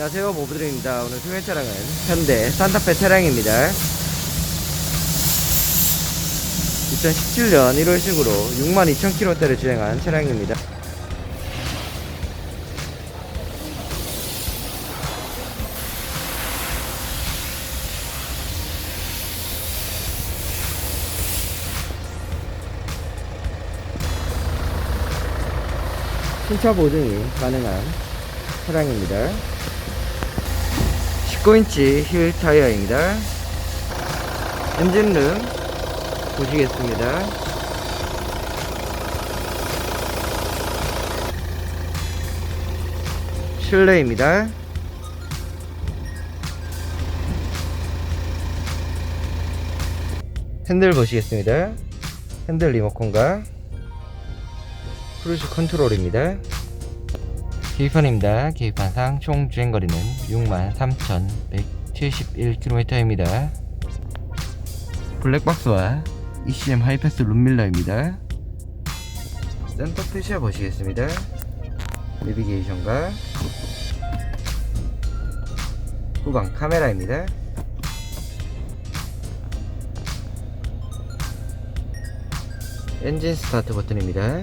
안녕하세요. 모브드림입니다. 오늘 소개 차량은 현대 산타페 차량입니다. 2017년 1월식으로 62,000km대를 주행한 차량입니다. 신차 보증이 가능한 차량입니다 19인치 휠 타이어입니다. 엔진룸 보시겠습니다. 실내입니다. 핸들 보시겠습니다. 핸들 리모컨과 크루즈 컨트롤입니다. 계기판입니다. 계기판상 총 주행거리는 63,171km입니다. 블랙박스와 ECM 하이패스 룸밀러입니다. 센터 표시해 보시겠습니다. 내비게이션과 후방 카메라입니다. 엔진 스타트 버튼입니다.